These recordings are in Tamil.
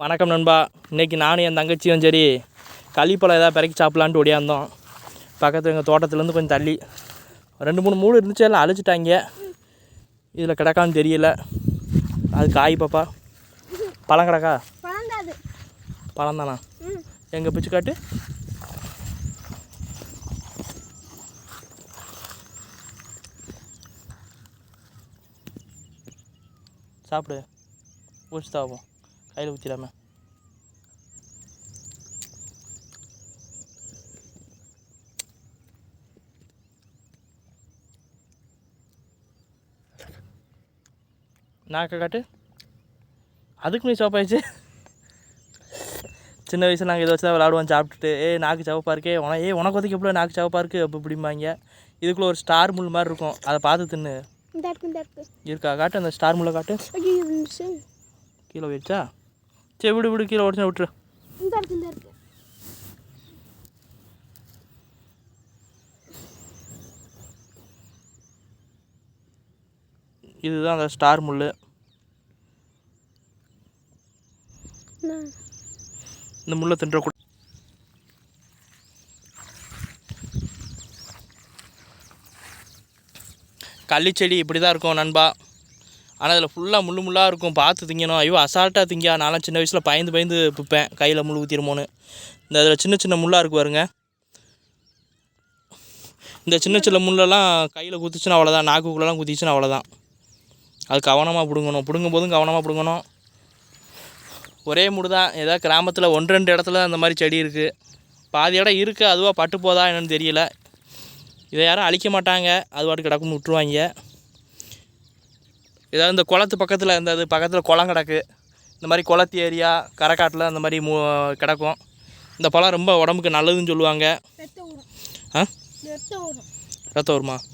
வணக்கம் நண்பா. இன்னைக்கு நானும் என் தங்கச்சியும் சரி களிப்பழம் ஏதாவது பிறக்கி சாப்பிட்லான்ட்டு ஓடியாந்தோம் பக்கத்தில் எங்கள் தோட்டத்துலேருந்து கொஞ்சம் தள்ளி. ரெண்டு மூணு மூணு இருந்துச்சு எல்லாம் அழிச்சிட்டாங்க. இதில் கிடக்கான்னு தெரியல. அது காய் பாப்பா. பழம் கிடக்கா? பழம் தானா? எங்கே பிச்சு காட்டு. சாப்பிடு. ஊற்றி தாப்போம் கையில் ஊற்றிடாம நாக்க காட்டு. அதுக்கு நீ சோப்பாயிடுச்சு சின்ன வயசில் நாங்கள் இதை வச்சு தான் விளாடுவோம் சாப்பிட்டுட்டு. ஏ நாக்கு சவப்பா இருக்கே. உன ஏ உனக்கு ஒதுக்கி எப்படி நாக்கு சவப்பா இருக்குது அப்படி இப்படிம்பாங்க. இதுக்குள்ளே ஒரு ஸ்டார் முள் மாதிரி இருக்கும். அதை பார்த்து தின்னு. இருக்கு காட்டு அந்த ஸ்டார் முள்ளை காட்டு. கீழே போயிடுச்சா? சரி விடு விடு கீழே உடனே விட்டுரு. இதுதான் அந்த ஸ்டார் முள்? இந்த முள்ளை தின்ற கூட கள்ளிச்செடி இப்படி தான் இருக்கும் நண்பா. ஆனால் அதில் ஃபுல்லாக முள்ளு முள்ளாக இருக்கும். பார்த்து திங்கணும். ஐயோ அசால்ட்டாக திங்க நானும் சின்ன வயசில் பயந்து பயந்து பிப்பேன். கையில் முள் ஊற்றிருமோன்னு இந்த அதில் சின்ன சின்ன முள்ளாக இருக்கு பாருங்க. இந்த சின்ன சின்ன முள்ளெல்லாம் கையில் குத்திச்சுன்னா அவ்வளோதான் நாக்குக்குள்ளெல்லாம் குத்திச்சுன்னா அவ்வளோதான் அது கவனமாக பிடுங்கணும். பிடுங்கும் போதும் கவனமாக பிடுங்கணும். ஒரே மூடு தான் ஏதாவது கிராமத்தில் ஒன்று ரெண்டு இடத்துல அந்த மாதிரி செடி இருக்குது பாதி இடம் இருக்குது அதுவாக பட்டு போதா என்னன்னு தெரியல. இதை யாரும் அழிக்க மாட்டாங்க. அது பாட்டு கிடக்குன்னு விட்ருவாங்க ஏதாவது இந்த குளத்து பக்கத்தில் இந்த இது பக்கத்தில் குளம் கிடக்கு. இந்த மாதிரி குளத்து ஏரியா கரைக்காட்டில் அந்த மாதிரி மூ கிடக்கும். இந்த பழம் ரொம்ப உடம்புக்கு நல்லதுன்னு சொல்லுவாங்க. ஆ? ரத்தம் வரும்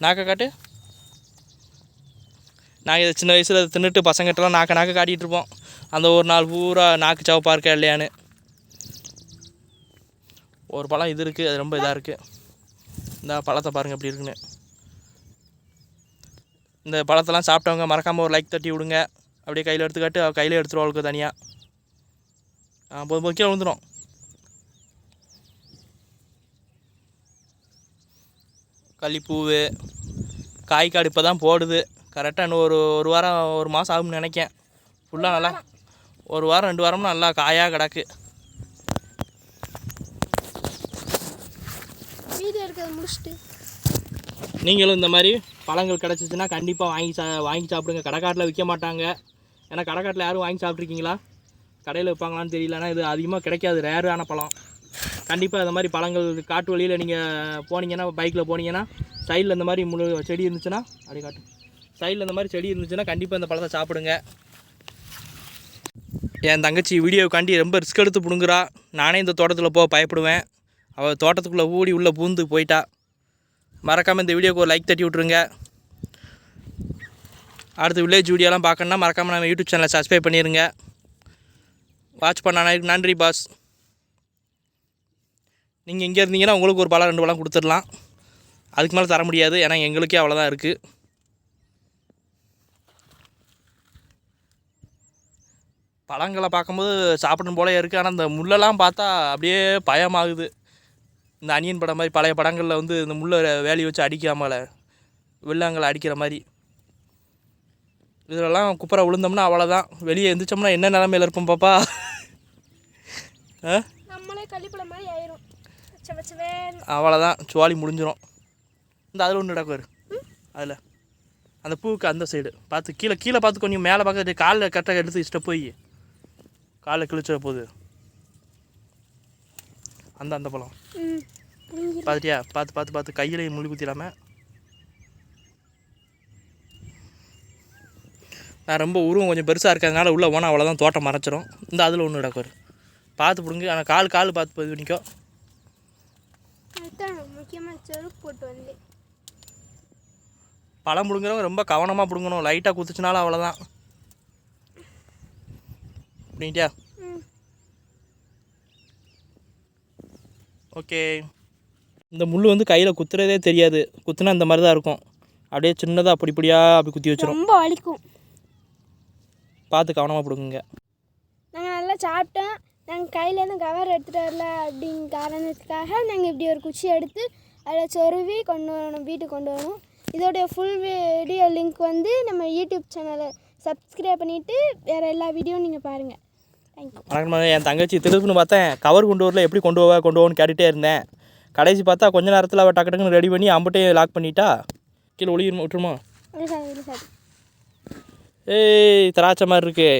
நாக்க காட்டு. நாங்கள் இதை சின்ன வயசில் தின்னுட்டு பசங்கிட்டலாம் நாக்க நாக்க காட்டிகிட்டு இருப்போம். அந்த ஒரு நாள் பூரா நாக்கு சவப்பா இருக்கா இல்லையான்னு. ஒரு பழம் இது இருக்குது அது ரொம்ப இதாக இருக்குது இந்த பழத்தை பாருங்கள் எப்படி இருக்குன்னு. இந்த பழத்தெல்லாம் சாப்பிட்டவங்க மறக்காமல் ஒரு லைக் தட்டி விடுங்க. அப்படியே கையில் எடுத்துக்காட்டு கையில் எடுத்துருவாளுக்கு தனியாக ஆ போதும் போதும் கீழே விழுந்துடும் கள்ளிப்பூவு காய்க்காடு இப்போ தான் போடுது கரெக்டாக இன்னும் ஒரு ஒரு வாரம் ஒரு மாதம் ஆகும்னு நினைக்கேன். ஃபுல்லாக நல்லா ஒரு வாரம் ரெண்டு வாரம்னா நல்லா காயாக கிடக்கு. நீங்களும் இந்த மாதிரி பழங்கள் கிடச்சிச்சின்னா கண்டிப்பாக வாங்கி சா வாங்கி சாப்பிடுங்க. கடைக்காட்டில் விற்க மாட்டாங்க. ஏன்னா கடைக்காட்டில் யாரும் வாங்கி சாப்பிட்ருக்கீங்களா கடையில் வைப்பாங்களான்னு தெரியல. ஆனால் இது அதிகமாக கிடைக்காது. ரேரான பழம். கண்டிப்பாக இந்த மாதிரி பழங்கள் காட்டு வழியில் நீங்கள் போனீங்கன்னா பைக்கில் போனீங்கன்னா சைடில் இந்த மாதிரி முழு செடி இருந்துச்சுன்னா அப்படி காட்டு. சைடில் இந்த மாதிரி செடி இருந்துச்சுன்னா கண்டிப்பாக இந்த பழத்தை சாப்பிடுங்க. என் தங்கச்சி வீடியோக்காண்டி ரொம்ப ரிஸ்க் எடுத்து பிடுங்குறா. நானே இந்த தோட்டத்தில் போக பயப்படுவேன். அவள் தோட்டத்துக்குள்ளே ஊடி உள்ளே பூந்து போயிட்டா. மறக்காமல் இந்த வீடியோக்கு ஒரு லைக் தட்டி விட்ருங்க அடுத்த வில்லேஜ் வீடியோலாம் பார்க்கணுன்னா மறக்காமல் நம்ம யூடியூப் சேனலை சப்ஸ்கிரைப் பண்ணிடுங்க வாட்ச் பண்ண நன்றி பாஸ் நீங்கள் இங்கே இருந்தீங்கன்னா உங்களுக்கு ஒரு பழம் ரெண்டு பழம் கொடுத்துடலாம். அதுக்கு மேலே தர முடியாது. ஏன்னா எங்களுக்கே அவ்வளோதான் இருக்குது பழங்களை பார்க்கும்போது சாப்பிடணும் போலே இருக்குது ஆனால் இந்த முள்ளெல்லாம் பார்த்தா அப்படியே பயமாகுது. இந்த அனியன் படம் மாதிரி பழைய படங்களில் வந்து இந்த முள்ளை வேலி வச்சு அடிக்காமல வெள்ளாங்களை அடிக்கிற மாதிரி. இதிலெல்லாம் குப்பரை விழுந்தோம்னா அவ்வளோதான் வெளியே எந்திரிச்சோம்னா என்ன நிலமையில இருப்போம் பாப்பா? நம்மளே கள்ளிப்பழம் மாதிரி ஆயிரும். அவ்வளோதான் சுவாலி முடிஞ்சிரும். இந்த அதில் ஒன்று நடக்குவார் அதில். அந்த பூவுக்கு அந்த சைடு பார்த்து கீழே கீழே பார்த்து கொஞ்சம் மேலே பார்க்க காலில் கரெக்டாக எடுத்து இஷ்ட போய். காலில் கிழிச்சிட போகுது. அந்த அந்த பழம். பார்த்துட்டியா பார்த்து பார்த்து பார்த்து கையிலையும் முள்ளி குத்திடாம. நான் ரொம்ப உருவம் கொஞ்சம் பெருசாக இருக்கிறதுனால உள்ளே போனால் அவ்வளோதான் தோட்டம் மறைச்சிரும். இந்த அதில் ஒன்று நடக்கும் பார்த்து பிடுங்க. ஆனால் கால் கால் பார்த்து போட்டு வந்தேன் பழம் பிடுங்குறவங்க ரொம்ப கவனமாக பிடுங்கணும். லைட்டாக குத்துச்சுனாலும் அவ்வளோதான் ம். ஓகே இந்த முள் வந்து கையில் குத்துறதே தெரியாது. குத்துனா இந்த மாதிரி தான் இருக்கும். அப்படியே சின்னதாக அப்படி இப்படியா அப்படி குத்தி வச்சிரும். ரொம்ப வலிக்கும் பார்த்து கவனமாக பிடுங்குங்க. பழங்கள்லாம் சாப்பிட்டோம். நாங்கள் கையிலேருந்து கவர் எடுத்துகிட்டு வரல அப்படிங்க காரணத்துக்காக நாங்கள் இப்படி ஒரு குச்சி எடுத்து அதில் சொருவி கொண்டு வரணும் வீட்டுக்கு கொண்டு வரணும். இதோடைய ஃபுல் வீடியோ லிங்க் வந்து நம்ம யூடியூப் சேனலை சப்ஸ்கிரைப் பண்ணிவிட்டு வேறு எல்லா வீடியோவும் நீங்கள் பாருங்கள் தேங்க்யூ வணக்கம். என் தங்கச்சி திருப்புன்னு பார்த்தேன். கவர் கொண்டு வரல எப்படி கொண்டு போவா கொண்டு போன்னு கேட்டுகிட்டே இருந்தேன். கடைசி பார்த்தா கொஞ்ச நேரத்தில் அவள் டக்கு டக்குன்னு ரெடி பண்ணி அம்பட்டையே லாக் பண்ணிட்டா. கீழே ஒளியிருமா விட்டுருமா? ஏய் திராட்சை மாதிரி இருக்கு.